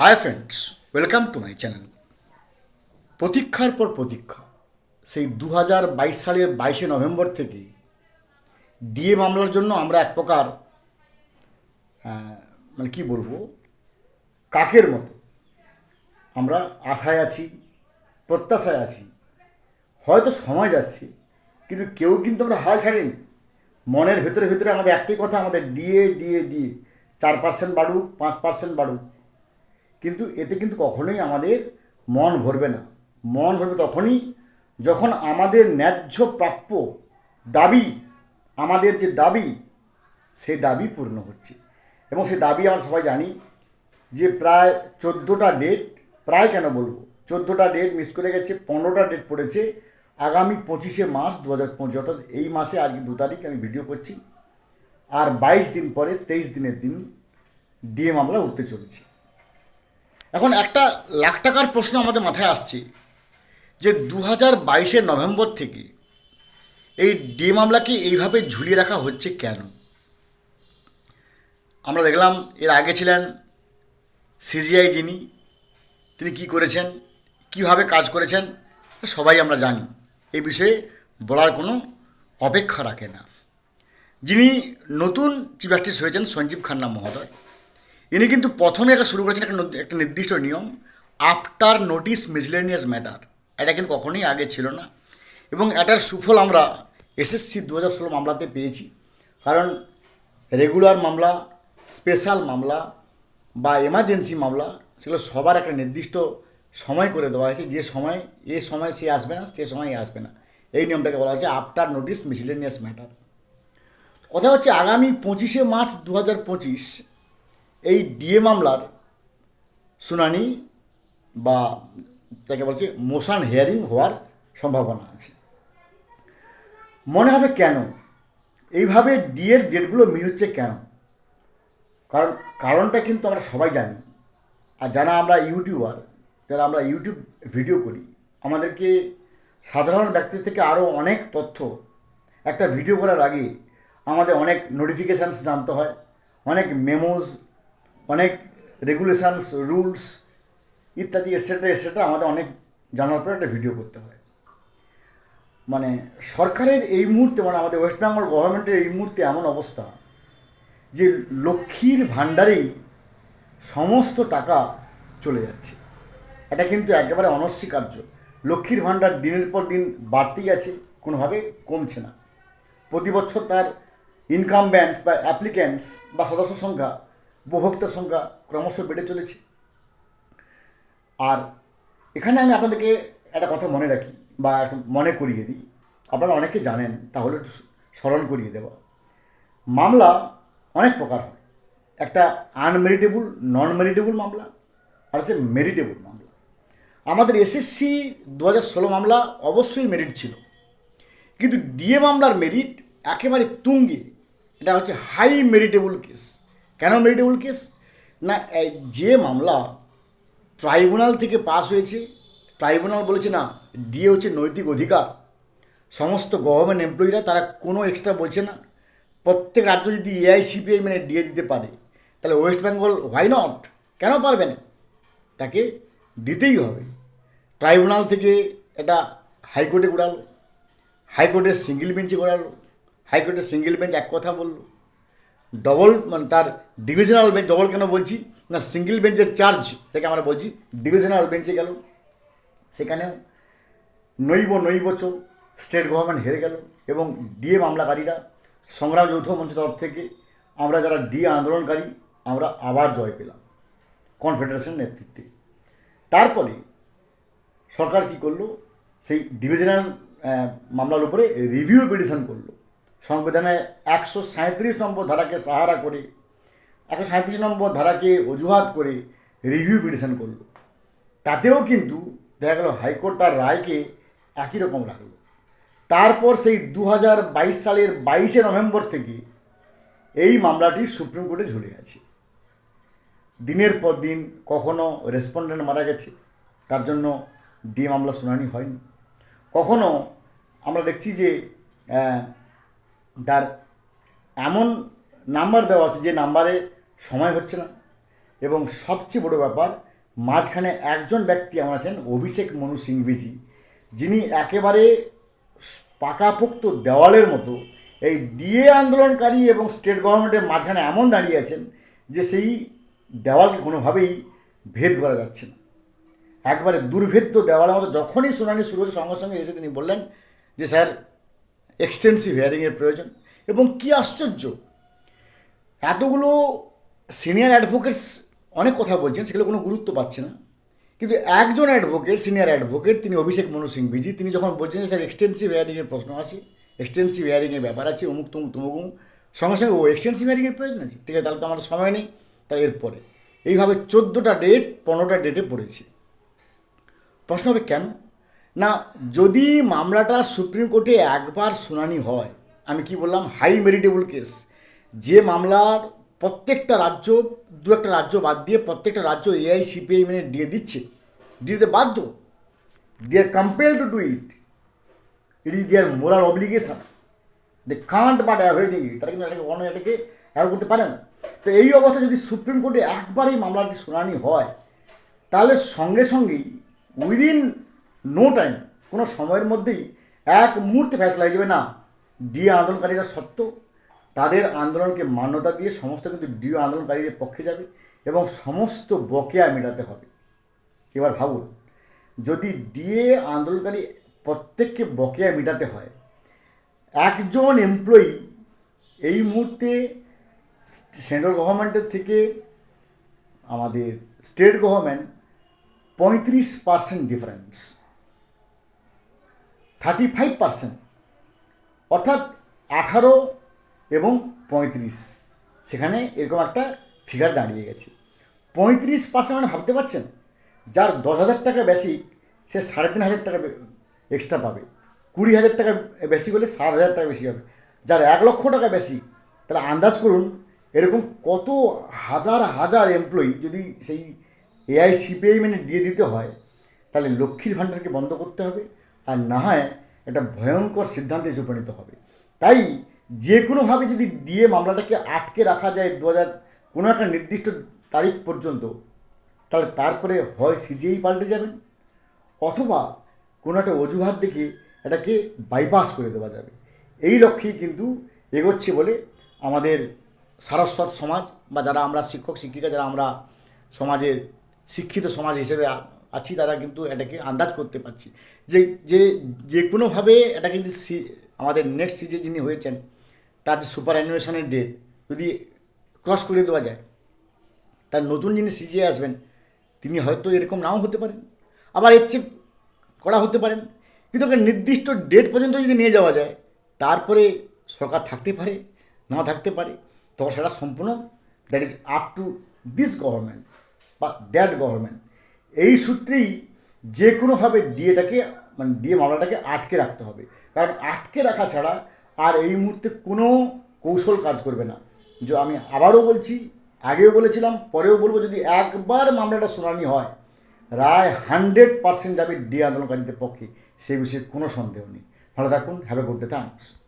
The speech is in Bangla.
Hi friends welcome to my channel প্রতীক্ষার পর প্রতীক্ষা। সেই দু হাজার বাইশ সালের বাইশে নভেম্বর থেকে ডিএ মামলার জন্য আমরা এক প্রকার মানে কি বলব, কাকের মতো আমরা আশায় আছি, প্রত্যাশায় আছি। হয়তো সময় যাচ্ছে, কিন্তু কেউ কিন্তু আমরা হাল ছাড়িনি। মনের ভেতরে ভেতরে আমাদের একটাই কথা, আমাদের ডিএ ডিএ ডিএ চার পার্সেন্ট বাড়ুক, পাঁচ পার্সেন্ট বাড়ুক। কিন্তু এতে কিন্তু কখনোই আমাদের মন ভরবে না। মন ভরবে তখনই যখন আমাদের ন্যায্য প্রাপ্য দাবি, আমাদের যে দাবি সেই দাবি পূর্ণ হচ্ছে। এবং সেই দাবি আমরা সবাই জানি যে প্রায় চোদ্দোটা ডেট প্রায় কেন বলব? চোদ্দোটা ডেট মিস করে গেছে, পনেরোটা ডেট পড়েছে আগামী পঁচিশে মার্চ দু হাজার পঁচিশ অর্থাৎ এই মাসে আজকে দু তারিখ আমি ভিডিও করছি। আর বাইশ দিন পরে তেইশ দিনের দিন ডিএ মামলা উঠতে চলেছে। এখন একটা লাখ টাকার প্রশ্ন আমাদের মাথায় আসছে যে দু হাজার বাইশের নভেম্বর থেকে এই ডি মামলাকে এইভাবে ঝুলিয়ে রাখা হচ্ছে কেন? আমরা দেখলাম এর আগে ছিলেন সিজিআই যিনি, তিনি কি করেছেন, কীভাবে কাজ করেছেন সবাই আমরা জানি। এই বিষয়ে বলার কোনো অপেক্ষা রাখে না। যিনি নতুন চিফ জাস্টিস হয়েছেন সঞ্জীব খান্না মহোদয়। ইনি কিন্তু প্রথমে একটা শুরু করেছেন একটা একটা নির্দিষ্ট নিয়ম আফটার নোটিস মিসলেনিয়াস ম্যাটার এটা কিন্তু কখনোই আগে ছিল না। এবং এটার সুফল আমরা এসএসসি দু হাজার ষোলো মামলাতে পেয়েছি। কারণ রেগুলার মামলা স্পেশাল মামলা বা এমার্জেন্সি মামলা সেগুলো সবার একটা নির্দিষ্ট সময় করে দেওয়া হয়েছে। যে সময়, এ সময় সে আসবে না, সে সময় আসবে না। এই নিয়মটাকে বলা হয়েছে আফটার নোটিস মিসলেনিয়াস ম্যাটার কথা হচ্ছে আগামী পঁচিশে মার্চ দু হাজার পঁচিশ এই ডিএ মামলার শুনানি বা তাকে বলছে মোশান হিয়ারিং হওয়ার সম্ভাবনা আছে। মনে হবে কেন? এইভাবে ডিএর ডেটগুলো মিস হচ্ছে কেন? কারণ, কারণটা কিন্তু আমরা সবাই জানি। আর যারা আমরা ইউটিউবার, যারা আমরা ইউটিউব ভিডিও করি, আমাদেরকে সাধারণ ব্যক্তি থেকে আরও অনেক তথ্য, একটা ভিডিও করার আগে আমাদের অনেক নোটিফিকেশানস জানতে হয়, অনেক মেমোজ অনেক রেগুলেশনস রুলস ইত্যাদি এটসেট্রা এটসেট্রা আমাদের অনেক জানার পরে একটা ভিডিও করতে হয়। মানে সরকারের এই মুহূর্তে মানে আমাদের ওয়েস্ট বেঙ্গল গভর্নমেন্টের এই মুহূর্তে এমন অবস্থা যে লক্ষ্মীর ভাণ্ডারেই সমস্ত টাকা চলে যাচ্ছে। এটা কিন্তু একেবারে অনস্বীকার্য। লক্ষ্মীর ভাণ্ডার দিনের পর দিন বাড়তেই আছে, কোনোভাবে কমছে না। প্রতি বছর তার ইনকাম ব্যান্ডস বা অ্যাপ্লিক্যান্টস বা সদস্য সংখ্যা উপভোক্তার সংখ্যা ক্রমশ বেড়ে চলেছে। আর এখানে আমি আপনাদেরকে একটা কথা মনে রাখি বা মনে করিয়ে দিই। আপনারা অনেকে জানেন, তাহলে একটু স্মরণ করিয়ে দেওয়া। মামলা অনেক প্রকার হয়। একটা আনমেরিটেবল নন মেরিটেবল মামলা, আর হচ্ছে মেরিটেবল মামলা। আমাদের এসএসসি দু হাজার ষোলো মামলা অবশ্যই মেরিট ছিল। কিন্তু ডিএ মামলার মেরিট একেবারে তুঙ্গে। এটা হচ্ছে হাই মেরিটেবল কেস কেন মেরিটেবল কেস? না যে মামলা ট্রাইব্যুনাল থেকে পাস হয়েছে, ট্রাইব্যুনাল বলেছে না, ডিএ হচ্ছে নৈতিক অধিকার। সমস্ত গভর্নমেন্ট এমপ্লয়িরা তারা কোনো এক্সট্রা বলছে না। প্রত্যেক রাজ্য যদি এআইসিপিআই মানে ডিএ দিতে পারে, তাহলে ওয়েস্ট বেঙ্গল হোয়াই নট কেন পারবে না? তাকে দিতেই হবে। ট্রাইব্যুনাল থেকে এটা হাইকোর্টে ঘোরালো হাইকোর্টের সিঙ্গেল বেঞ্চে ঘোরালো হাইকোর্টের সিঙ্গেল বেঞ্চ এক কথা বলল। ডবল মানে তার ডিভিশনাল বেঞ্চ ডবল কেন বলছি? না সিঙ্গেল বেঞ্চের চার্জ থেকে আমরা বলছি ডিভিশনাল বেঞ্চে গেল। সেখানেও নৈব নৈবচ স্টেট গভর্নমেন্ট হেরে গেল এবং ডিএ মামলাকারীরা সংগ্রাম যৌথ মঞ্চ তরফ থেকে আমরা যারা ডিএ আন্দোলনকারী, আমরা আবার জয় পেলাম কনফেডারেশন নেতৃত্বে। তারপরে সরকার কি করল? সেই ডিভিশনাল মামলার উপরে রিভিউ পিটিশন করল। সংবিধানের একশো সাঁত্রিশ নম্বর ধারাকে সাহারা করে, একশো সাঁত্রিশ নম্বর ধারাকে অজুহাত করে রিভিউ পিটিশন করল। তাতেও কিন্তু দেখা গেল হাইকোর্ট তার রায়কে একই রকম রাখল। তারপর সেই দু হাজার বাইশ সালের বাইশে নভেম্বর থেকে এই মামলাটি সুপ্রিম কোর্টে ঝুলে আছে। দিনের পর দিন কখনো রেসপন্ডেন্ট মারা গেছে, তার জন্য ডি মামলা শুনানি হয়নি। কখনো আমরা দেখছি যে তার এমন নাম্বার দেওয়া আছে যে নাম্বারে সময় হচ্ছে না। এবং সবচেয়ে বড় ব্যাপার, মাঝখানে একজন ব্যক্তি আমার আছেন, অভিষেক মনু সিংভিজি, যিনি একেবারে পাকাপোক্ত দেওয়ালের মতো এই ডিএ আন্দোলনকারী এবং স্টেট গভর্নমেন্টের মাঝখানে এমন দাঁড়িয়ে আছেন যে সেই দেওয়ালকে কোনোভাবেই ভেদ করা যাচ্ছে না। একবারে দুর্ভেদ্য দেওয়ালের মতো যখনই শুনানি শুরু হচ্ছে সঙ্গে সঙ্গে এসে তিনি বললেন যে, স্যার এক্সটেন্সিভ হিয়ারিংয়ের প্রয়োজন। এবং কি আশ্চর্য, এতগুলো সিনিয়র অ্যাডভোকেটস অনেক কথা বলছেন, সেগুলো কোনো গুরুত্ব পাচ্ছে না। কিন্তু একজন অ্যাডভোকেট সিনিয়র অ্যাডভোকেট তিনি অভিষেক মনু সিং বিজি, তিনি যখন বলছেন যে, স্যার এক্সটেন্সিভ হিয়ারিংয়ের প্রশ্ন আছে এক্সটেন্সিভ হিয়ারিংয়ের ব্যাপার আছে, অমুক তমুক তমুক অমুক। সঙ্গে সঙ্গে, ও এক্সটেন্সিভ হিয়ারিংয়ের প্রয়োজন আছে? ঠিক আছে, তাহলে তো আমাদের সময় নেই। তাই এরপরে, এইভাবে চোদ্দোটা ডেট পনেরোটা ডেটে পড়েছি। প্রশ্ন হবে কেন? না, যদি মামলাটা সুপ্রিম কোর্টে একবার শুনানি হয়, আমি কি বললাম, হাই মেরিটেবল কেস, যে মামলার প্রত্যেকটা রাজ্য, দু একটা রাজ্য বাদ দিয়ে প্রত্যেকটা রাজ্য এআই, সিপিআই মেনে দিয়ে দিচ্ছে দিতে বাধ্য? They are compel to do it it is their moral obligation they can't but avoiding it তারা কিন্তু এটাকে অন্য এটাকে অ্যাভয়েড করতে পারে না। তো এই অবস্থা যদি সুপ্রিম কোর্টে একবার এই মামলাটি শুনানি হয়, তাহলে সঙ্গে সঙ্গেই উইদিন নো টাইম কোনো সময়ের মধ্যেই এক মুহূর্তে ফেসলা হয়ে যাবে না। ডিএ আন্দোলনকারীরা সত্য, তাদের আন্দোলনকে মান্যতা দিয়ে সমস্ত কিন্তু ডিএ আন্দোলনকারীদের পক্ষে যাবে এবং সমস্ত বকেয়া মেটাতে হবে। এবার ভাবুন, যদি ডিএ আন্দোলনকারী প্রত্যেককে বকেয়া মেটাতে হয়, একজন এমপ্লয়ি এই মুহূর্তে সেন্ট্রাল গভর্নমেন্টের থেকে আমাদের স্টেট গভর্নমেন্ট পঁয়ত্রিশ percent difference thirty five percent অর্থাৎ আঠারো এবং পঁয়ত্রিশ। সেখানে এরকম একটা ফিগার দাঁড়িয়ে গেছে। পঁয়ত্রিশ পার্সেন্ট মানে ভাবতে পারছেন? যার দশ হাজার টাকা বেশি, সে সাড়ে তিন হাজার টাকা এক্সট্রা পাবে। কুড়ি হাজার টাকা বেশি হলে সাত হাজার টাকা বেশি হবে। যার এক লক্ষ টাকা বেশি, তাহলে আন্দাজ করুন, এরকম কত হাজার হাজার এমপ্লয়ি যদি সেই এআই সিপিআই মেনে দিয়ে দিতে হয়, তাহলে লক্ষ্মীর ভাণ্ডারকে বন্ধ করতে হবে। আর না হয় একটা ভয়ঙ্কর সিদ্ধান্তে এসে উপনীত হবে। তাই যে কোনোভাবে যদি ডিএ মামলাটাকে আটকে রাখা যায় দু হাজার কোনো একটা নির্দিষ্ট তারিখ পর্যন্ত, তাহলে তারপরে হয় সিজিআই পাল্টে যাবেন অথবা কোনো একটা অজুহাত দেখে এটাকে বাইপাস করে দেওয়া যাবে। এই লক্ষ্যেই কিন্তু এগোচ্ছে বলে আমাদের সারস্বত সমাজ বা যারা আমরা শিক্ষক, শিক্ষিকা, যারা আমরা সমাজের শিক্ষিত সমাজ হিসেবে আছি, তারা কিন্তু এটাকে আন্দাজ করতে পারছি। যে যে যে কোনোভাবে এটা কিন্তু সি- আমাদের নেক্সট সিজে যিনি হয়েছেন, তার সুপার অ্যানিমেশনের ডেট যদি ক্রস করে দেওয়া যায়, তার নতুন যিনি সিজে আসবেন, তিনি হয়তো এরকম নাও হতে পারেন। আবার এর করা হতে পারেন। কিন্তু একটা নির্দিষ্ট ডেট পর্যন্ত যদি নিয়ে যাওয়া যায়, তারপরে সরকার থাকতে পারে, না থাকতে পারে, তখন সেটা সম্পূর্ণ that is up to this government বা দ্যাট গভর্নমেন্ট এই সূত্রেই যে কোনোভাবে ডিএটাকে মানে ডিএ মামলাটাকে আটকে রাখতে হবে। কারণ আটকে রাখা ছাড়া আর এই মুহূর্তে কোনো কৌশল কাজ করবে না। যে আমি আবারও বলছি, আগেও বলেছিলাম, পরেও বলব, যদি একবার মামলাটা শুনানি হয়, রায় হান্ড্রেড পার্সেন্ট যাবে ডি আন্দোলনকারীদের পক্ষে সেই বিষয়ে কোনো সন্দেহ নেই। ভালো থাকুন have a good day thanks